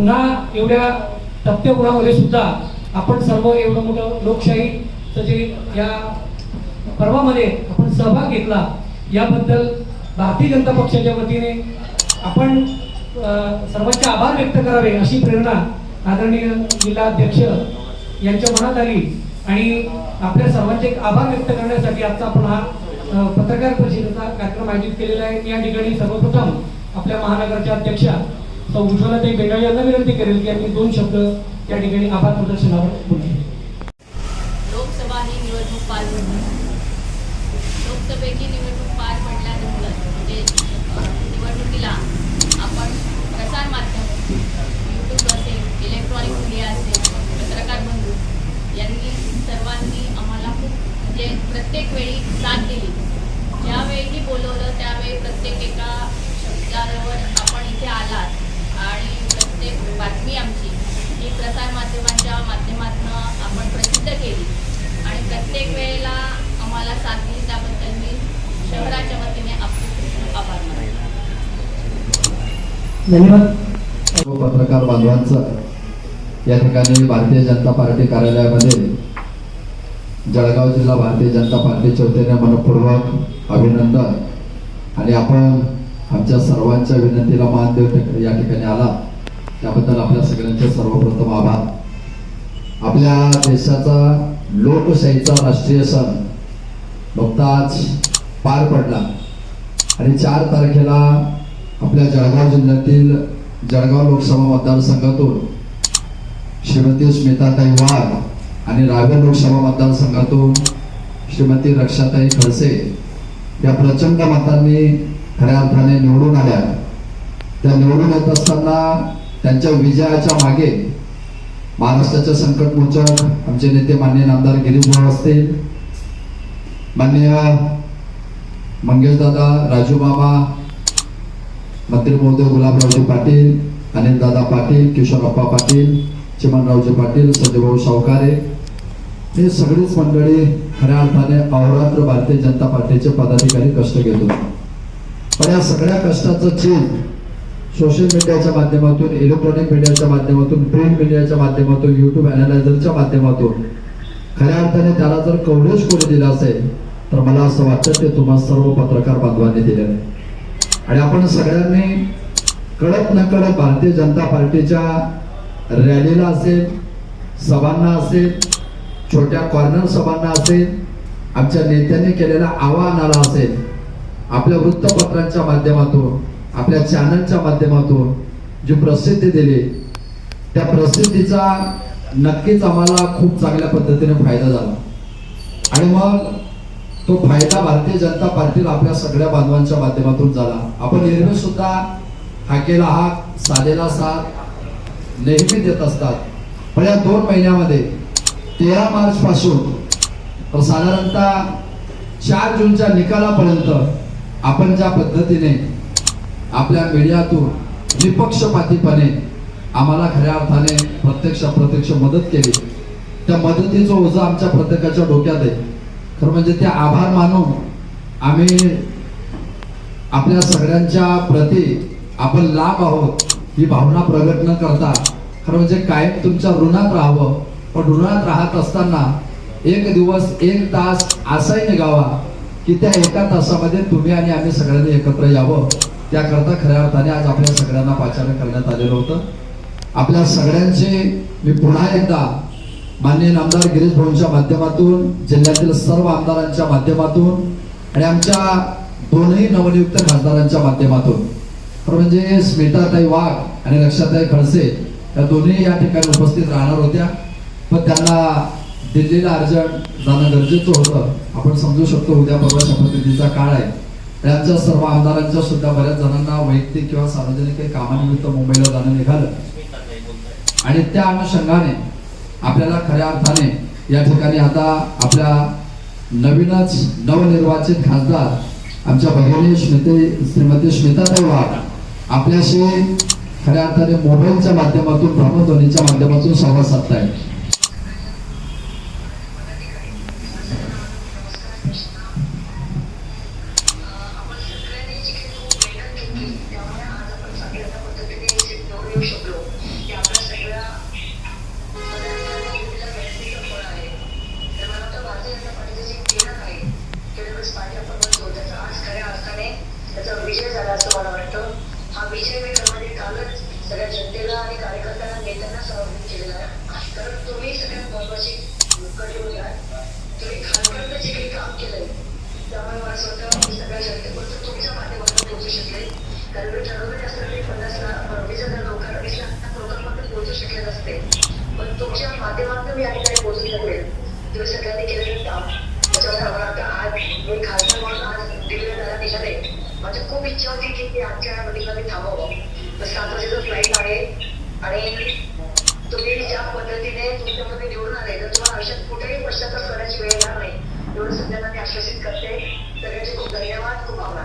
पुन्हा एवढ्या टप्प्यागुणामध्ये सुद्धा आपण सर्व एवढं मोठं लोकशाहीचं जे या पर्वामध्ये आपण सहभाग घेतला याबद्दल भारतीय जनता पक्षाच्या वतीने आपण सर्वांचे आभार व्यक्त करावे अशी प्रेरणा आदरणीय जिल्हाध्यक्ष यांच्या मनात आली. आणि आपल्या सर्वांचे आभार व्यक्त करण्यासाठी आजचा आपण हा पत्रकार परिषदेचा कार्यक्रम आयोजित केलेला आहे. या ठिकाणी सर्वप्रथम आपल्या महानगरच्या अध्यक्षा तर उज्ज्वला ते बेंडाळे यांना विनंती करेल की यांनी दोन शब्द या ठिकाणी आभार प्रदर्शनावर बोलले. लोकसभा ही निवडणूक पार पडली. लोकसभेची निवडणूक पार पडल्यानंतर म्हणजे निवडणुकीला आपण प्रसार माध्यम यूट्यूब असेल इलेक्ट्रॉनिक मीडिया असेल पत्रकार बंधू यांनी सर्वांनी आम्हाला खूप म्हणजे प्रत्येक वेळी साथ दिली. ज्यावेळी बोलवलं त्यावेळी प्रत्येक एका शब्दावर आपण इथे आलात आणि प्रत्येक बातमी आमची ही प्रसार माध्यमांच्या माध्यमातून आपण प्रसिद्ध केली. आणि प्रत्येक वेळेला आम्हाला साथ दिली त्याबद्दल मी शहराच्या वतीने आभार धन्यवाद. पत्रकार बांधवांचं या ठिकाणी भारतीय जनता पार्टी कार्यालयामध्ये जळगाव जिल्हा भारतीय जनता पार्टीच्या वतीने मनपूर्वक अभिनंदन. आणि आपण आमच्या सर्वांच्या विनंतीला मान देऊ या ठिकाणी आला. त्याबद्दल आपल्या सगळ्यांचे सर्वप्रथम आभार. आपल्या देशाचा लोकशाहीचा राष्ट्रीय सण नुकताच पार पडला. आणि चार तारखेला आपल्या जळगाव जिल्ह्यातील जळगाव लोकसभा मतदारसंघातून श्रीमती स्मिताताई वाघ आणि रावेर लोकसभा मतदारसंघातून श्रीमती रक्षाताई खडसे या प्रचंड मतांनी खऱ्या अर्थाने निवडून आल्या. त्या निवडून येत असताना त्यांच्या विजयाच्या मागे महाराष्ट्राचे संकटमोचक आमचे नेते मान्य नामदार गिरीशभाऊ असतील मान्य मंगेशदादा राजू मामा मंत्री महोदय गुलाबरावजी पाटील अनिलदादा पाटील किशोरप्पा पाटील चिमनरावजी पाटील संजयभाऊ सावकारे हे सगळीच मंडळी खऱ्या अर्थाने अहोरात्र भारतीय जनता पार्टीचे पदाधिकारी कष्ट घेत होते. पण या सगळ्या कष्टाचं चीज सोशल मीडियाच्या माध्यमातून इलेक्ट्रॉनिक मीडियाच्या माध्यमातून प्रिंट मीडियाच्या माध्यमातून युट्यूब अनालायझरच्या माध्यमातून खऱ्या अर्थाने त्याला जर कव्हरेज कोणी दिलं असेल तर मला असं वाटतं ते तुम्हाला सर्व पत्रकार बांधवांनी दिलेलं आहे. आणि आपण सगळ्यांनी कळत न कळत भारतीय जनता पार्टीच्या रॅलीला असेल सभांना असेल छोट्या कॉर्नर सभांना असेल आमच्या नेत्यांनी केलेल्या आवाहनाला असेल आपल्या वृत्तपत्रांच्या माध्यमातून आपल्या चॅनलच्या माध्यमातून जी प्रसिद्धी दिली त्या प्रसिद्धीचा नक्कीच आम्हाला खूप चांगल्या पद्धतीने फायदा झाला. आणि मग तो फायदा भारतीय जनता पार्टीला आपल्या सगळ्या बांधवांच्या माध्यमातून झाला. आपण एरवी सुद्धा हाकेला हाक साधेला साथ नेहमी देत असतात. पण या दोन महिन्यामध्ये तेरा मार्च पासून तर साधारणतः चार जूनच्या निकालापर्यंत आपण ज्या पद्धतीने आपल्या मीडियातून निपक्षपातीपणे आम्हाला खऱ्या अर्थाने प्रत्यक्ष अप्रत्यक्ष मदत केली. त्या मदतीचं ओझं आमच्या प्रत्येकाच्या डोक्यात आहे. खरं म्हणजे ते आभार मानून आम्ही आपल्या सगळ्यांच्या प्रती आपण लाभ आहोत ही भावना प्रगट न करता. खरं म्हणजे कायम तुमच्या ऋणात राहावं. पण ऋणात राहत असताना एक दिवस एक तास असाही निघावा की त्या एका तासामध्ये तुम्ही आणि आम्ही सगळ्यांनी एकत्र यावं. त्याकरता खऱ्या अर्थाने आज आपल्या सगळ्यांना पाचारण करण्यात आलेलं होतं. आपल्या सगळ्यांचे मी पुन्हा एकदा माननीय नामदार गिरीश भाऊंच्या माध्यमातून जिल्ह्यातील सर्व आमदारांच्या माध्यमातून आणि आमच्या दोनही नवनियुक्त खासदारांच्या माध्यमातून. तर म्हणजे स्मिताताई वाघ आणि लक्षाताई खडसे या दोन्ही या ठिकाणी उपस्थित राहणार होत्या. पण त्यांना दिल्लीला अर्जंट जाणं गरजेचं होतं. आपण समजू शकतो उद्या परवा शपथविधीचा काळ आहे. त्यांच्या सर्व आमदारांच्या सुद्धा बऱ्याच जणांना वैयक्तिक किंवा सार्वजनिक काही कामानिमित्त मुंबईला जाणं निघालं. आणि त्या अनुषंगाने आपल्याला खऱ्या अर्थाने या ठिकाणी आता आपल्या नवीनच नवनिर्वाचित खासदार आमच्या भगिनी स्मिते श्रीमती स्मिताताई देवा आपल्याशी खऱ्या अर्थाने मोबाईलच्या माध्यमातून भ्रमणध्वनीच्या माध्यमातून संवाद साधतायत. वेळेस पाठ्यापण होतो त्याचा आज खऱ्या अर्थाने त्याचा विजय झाला असं मला वाटतं. हा विजय वेगामध्ये कालच सगळ्या जनतेला आणि कार्यकर्त्यांना नेत्यांना सहभागी केलेला आहे. कारण तुम्ही सगळ्यात महत्वाची कटवली आहे तुम्ही खानकरनं जे काही काम केलंय. त्यामुळे मला स्वतः मी सगळ्या जनतेपर्यंत तुमच्या माध्यमातून पोहोचू शकले. कारण मी ठरवले असताना पन्नास लाख वीस हजार लोकांना वीस लाख लोकांपर्यंत पोहोचू शकले नसते पण तुमच्या माध्यमातून मी आणि इच्छा होती की ती आमच्या वडिलांनी थांबावं सात वाजेचं फ्लाईट आहे आणि तुम्ही ज्या पद्धतीने तुमच्यामध्ये निवडून आले तर तुम्हाला आयुष्यात कुठेही पश्चाताप करायची वेळ येणार नाही. एवढं सध्या मी आश्वासित करते. सगळ्यांचे खूप धन्यवाद खूप आवड